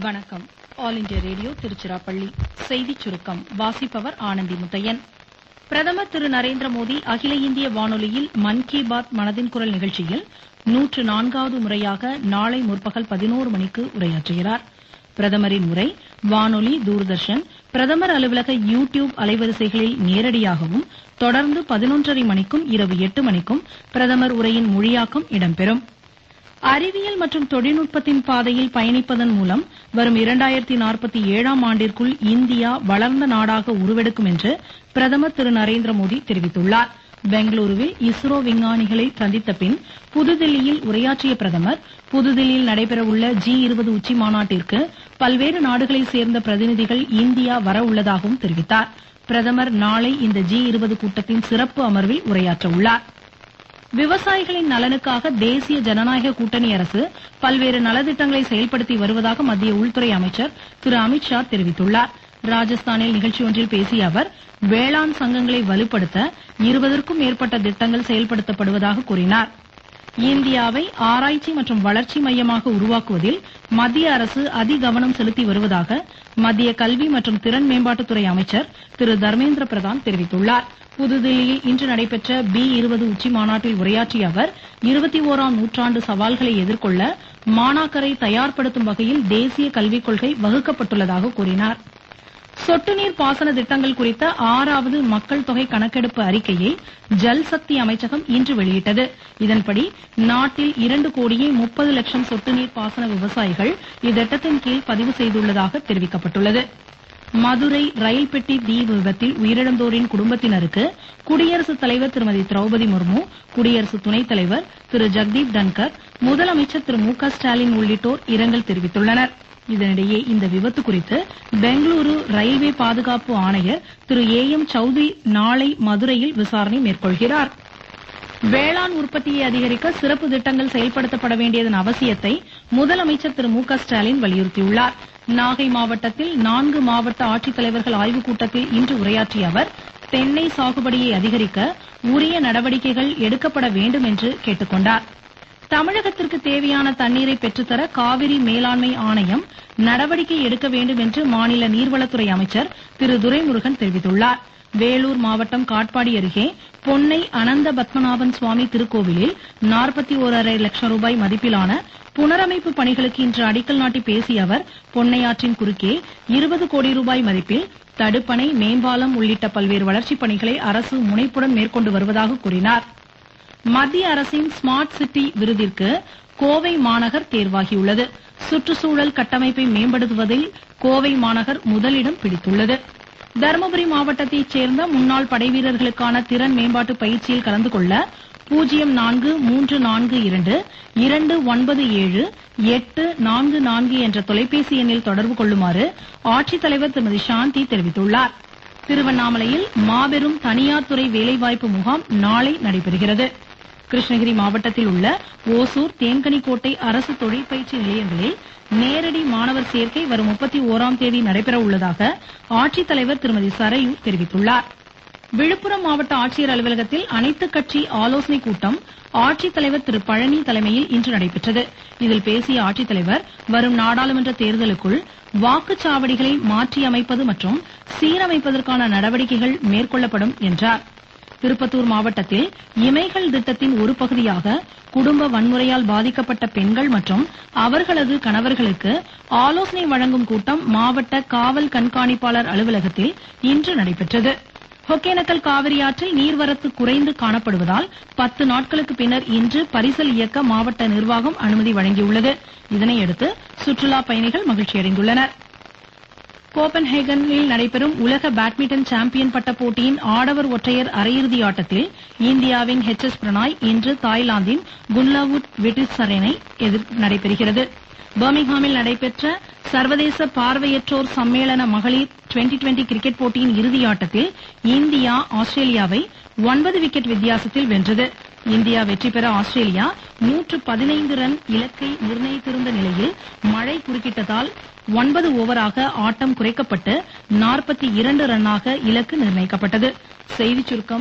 வணக்கம். All India Radio Tiruchirappalli. செய்திச் சுருக்கம். வாசிப்பவர் ஆனந்தி முத்தையன். பிரதமர் திரு நரேந்திர மோடி அகில இந்திய வானொலியில் மன் கி பாத் மனதின் குரல் நிகழ்ச்சியில் நூற்று நான்காவது முறையாக நாளை முற்பகல் பதினோரு மணிக்கு உரையாற்றுகிறார். பிரதமரின் உரை வானொலி தூர்தர்ஷன் பிரதமர் அலுவலக யூ டியூப் அலைவரிசைகளில் நேரடியாகவும் தொடர்ந்து பதினொன்றரை மணிக்கும் இரவு எட்டு மணிக்கும் பிரதமர் உரையின் மொழியாக்கம் இடம்பெறும். அறிவியல் மற்றும் தொழில்நுட்பத்தின் பாதையில் பயணிப்பதன் மூலம் வரும் இரண்டாயிரத்தி நாற்பத்தி ஏழாம் ஆண்டிற்குள் இந்தியா வளர்ந்த நாடாக உருவெடுக்கும் என்று பிரதமர் திரு நரேந்திர மோடி தெரிவித்துள்ளார். பெங்களூருவில் இஸ்ரோ விஞ்ஞானிகளை சந்தித்த பின் புதுதில்லியில் உரையாற்றிய பிரதமர் புதுதில்லியில் நடைபெறவுள்ள ஜி இருபது உச்சி மாநாட்டிற்கு பல்வேறு நாடுகளைச் சேர்ந்த பிரதிநிதிகள் இந்தியா வர உள்ளதாகவும் தெரிவித்தார். பிரதமர் நாளை இந்த ஜி இருபது கூட்டத்தின் சிறப்பு அமர்வில் உரையாற்ற உள்ளார். விவசாயிகளின் நலனுக்காக தேசிய ஜனநாயக கூட்டணி அரசு பல்வேறு நலத்திட்டங்களை செயல்படுத்தி வருவதாக மத்திய உள்துறை அமைச்சர் திரு அமித்ஷா தெரிவித்துள்ளார். ராஜஸ்தானில் நிகழ்ச்சி ஒன்றில் பேசிய அவர் வேளாண் சங்கங்களை வலுப்படுத்த இருபதற்கும் மேற்பட்ட திட்டங்கள் செயல்படுத்தப்படுவதாக கூறினார். இந்தியாவை ஆராய்ச்சி மற்றும் வளர்ச்சி மையமாக உருவாக்குவதில் மத்திய அரசு அதிகவனம் செலுத்தி வருவதாக மத்திய கல்வி மற்றும் திறன் மேம்பாட்டுத்துறை அமைச்சர் திரு தர்மேந்திர பிரதான் தெரிவித்துள்ளார். புதுதில்லியில் இன்று நடைபெற்ற பி இருபது உச்சி மாநாட்டில் உரையாற்றிய அவர் இருபத்தி ஓராம் நூற்றாண்டு சவால்களை எதிர்கொள்ள மாணாக்கரை தயார்படுத்தும் வகையில் தேசிய கல்விக் கொள்கை வகுக்கப்பட்டுள்ளதாக கூறினார். சொட்டு நீர் பாசன திட்டங்கள் குறித்த ஆறாவது மக்கள் தொகை கணக்கெடுப்பு அறிக்கையை ஜல்சக்தி அமைச்சகம் இன்று வெளியிட்டது. இதன்படி நாட்டில் இரண்டு கோடியே முப்பது லட்சம் சொட்டு நீர் பாசன விவசாயிகள் இத்திட்டத்தின் கீழ் பதிவு செய்துள்ளதாக தெரிவிக்கப்பட்டுள்ளது. மதுரை ரயில் பெட்டி தீ விபத்தில் உயிரிழந்தோரின் குடும்பத்தினருக்கு குடியரசுத் தலைவர் திருமதி திரௌபதி முர்மு குடியரசு துணைத் தலைவர் திரு ஜெகதீப் தன்கர் முதலமைச்சர் திரு மு க ஸ்டாலின் உள்ளிட்டோர் இரங்கல் தெரிவித்துள்ளனர். இதனிடையே இந்த விபத்து குறித்து பெங்களூரு ரயில்வே பாதுகாப்பு ஆணையர் திரு ஏ எம் சௌத்ரி நாளை மதுரையில் விசாரணை மேற்கொள்கிறார். வேளாண் உற்பத்தியை அதிகரிக்க சிறப்பு திட்டங்கள் செயல்படுத்தப்பட வேண்டியதன் அவசியத்தை முதலமைச்சர் திரு மு ஸ்டாலின் வலியுறுத்தியுள்ளார். நாகை மாவட்டத்தில் நான்கு மாவட்ட ஆட்சித்தலைவர்கள் ஆய்வுக் கூட்டத்தில் இன்று உரையாற்றிய அவர் தென்னை சாகுபடியை அதிகரிக்க உரிய நடவடிக்கைகள் எடுக்கப்பட வேண்டும் என்று கேட்டுக் கொண்டார். தமிழகத்திற்கு தேவையான தண்ணீரை பெற்றுத்தர காவிரி மேலாண்மை ஆணையம் நடவடிக்கை எடுக்க வேண்டும் என்று மாநில நீர்வளத்துறை அமைச்சர் திரு துரைமுருகன் தெரிவித்துள்ளார். வேலூர் மாவட்டம் காட்பாடி அருகே பொன்னை அனந்த பத்மநாபன் சுவாமி திருக்கோவிலில் நாற்பத்தி ஓரரை லட்சம் ரூபாய் மதிப்பிலான புனரமைப்பு பணிகளுக்கு இன்று அடிக்கல் நாட்டி பேசிய அவர் பொன்னையாற்றின் குறுக்கே இருபது கோடி ரூபாய் மதிப்பில் தடுப்பணை மேம்பாலம் உள்ளிட்ட பல்வேறு வளர்ச்சிப் பணிகளை அரசு முனைப்புடன் மேற்கொண்டு வருவதாக கூறினார். மத்திய அரசின் ஸ்மார்ட் சிட்டி விருதிற்கு கோவை மாநகர் தேர்வாகியுள்ளது. சுற்றுச்சூழல் கட்டமைப்பை மேம்படுத்துவதில் கோவை மாநகர் முதலிடம் பிடித்துள்ளது. தருமபுரி மாவட்டத்தைச் சேர்ந்த முன்னாள் படைவீரர்களுக்கான திறன் மேம்பாட்டு பயிற்சியில் கலந்து கொள்ள பூஜ்ஜியம் நான்கு மூன்று நான்கு இரண்டு இரண்டு ஒன்பது ஏழு எட்டு நான்கு நான்கு என்ற தொலைபேசி எண்ணில் தொடர்பு கொள்ளுமாறு ஆட்சித்தலைவர் திருமதி சாந்தி தெரிவித்துள்ளார். திருவண்ணாமலையில் மாபெரும் தனியார் துறை வேலைவாய்ப்பு முகாம் நாளை நடைபெறுகிறது. கிருஷ்ணகிரி மாவட்டத்தில் உள்ள ஓசூர் தேன்கனிக்கோட்டை அரசு தொழிற்பயிற்சி நிலையங்களில் நேரடி மாணவர் சேர்க்கை வரும் முப்பத்தி ஓராம் தேதி நடைபெற உள்ளதாக ஆட்சித்தலைவர் திருமதி சரையு தெரிவித்துள்ளார். விழுப்புரம் மாவட்ட ஆட்சியர் அலுவலகத்தில் அனைத்து கட்சி ஆலோசனைக் கூட்டம் ஆட்சித்தலைவர் திரு பழனி தலைமையில் இன்று நடைபெற்றது. இதில் பேசிய ஆட்சித்தலைவர் வரும் நாடாளுமன்ற தேர்தலுக்குள் வாக்குச்சாவடிகளை மாற்றியமைப்பது மற்றும் சீரமைப்பதற்கான நடவடிக்கைகள் மேற்கொள்ளப்படும் என்றாா் திருப்பத்தூர் மாவட்டத்தில் இமைகள் திட்டத்தின் ஒரு பகுதியாக குடும்ப வன்முறையால் பாதிக்கப்பட்ட பெண்கள் மற்றும் அவர்களது கணவர்களுக்கு ஆலோசனை வழங்கும் கூட்டம் மாவட்ட காவல் கண்காணிப்பாளர் அலுவலகத்தில் இன்று நடைபெற்றது. ஒகேனக்கல் காவிரி ஆற்றில் நீர்வரத்து குறைந்து காணப்படுவதால் பத்து நாட்களுக்கு பின்னர் இன்று பரிசல் இயக்க மாவட்ட நிர்வாகம் அனுமதி வழங்கியுள்ளது. இதனையடுத்து சுற்றுலா பயணிகள் மகிழ்ச்சியடைந்துள்ளனா் கோபன்ஹேகனில் நடைபெறும் உலக பேட்மிண்டன் சாம்பியன் பட்ட போட்டியின் ஆடவர் ஒற்றையர் அரையிறுதி ஆட்டத்தில் இந்தியாவின் ஹெச் எஸ் பிரணாய் இன்று தாய்லாந்தின் குன்லாவுட் விட்டிசரனை நடைபெறுகிறது. பர்மிங்ஹாமில் நடைபெற்ற சர்வதேச பார்வையற்றோர் சம்மேளன மகளிர் டுவெண்டி டுவெண்டி கிரிக்கெட் போட்டியின் இறுதியாட்டத்தில் இந்தியா ஆஸ்திரேலியாவை ஒன்பது விக்கெட் வித்தியாசத்தில் வென்றது. இந்தியா வெற்றி பெற ஆஸ்திரேலியா நூற்று பதினைந்து ரன் இலக்கை நிர்ணயித்திருந்த நிலையில் மழை குறுக்கிட்டதால் ஒன்பது ஓவராக ஆட்டம் குறைக்கப்பட்டு நாற்பத்தி இரண்டு ரன்னாக இலக்கு நிர்ணயிக்கப்பட்டது. செய்திச் சுருக்கம்